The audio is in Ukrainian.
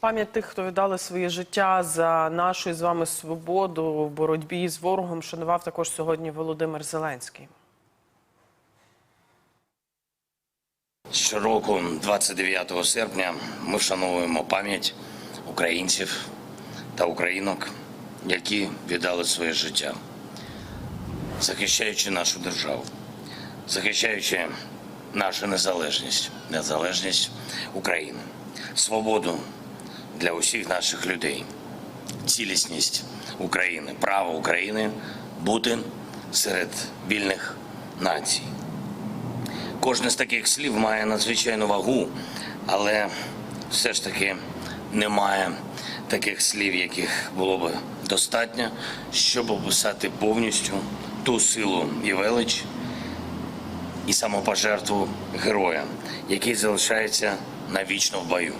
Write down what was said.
Пам'ять тих, хто віддали своє життя за нашу з вами свободу в боротьбі з ворогом, шанував також сьогодні Володимир Зеленський. Щороку, 29 серпня, ми вшановуємо пам'ять українців та українок, які віддали своє життя, захищаючи нашу державу, захищаючи нашу незалежність, незалежність України, свободу для усіх наших людей, цілісність України, право України бути серед вільних націй. Кожне з таких слів має надзвичайну вагу, але все ж таки немає таких слів, яких було б достатньо, щоб описати повністю ту силу і велич і самопожертву героя, який залишається навічно в бою.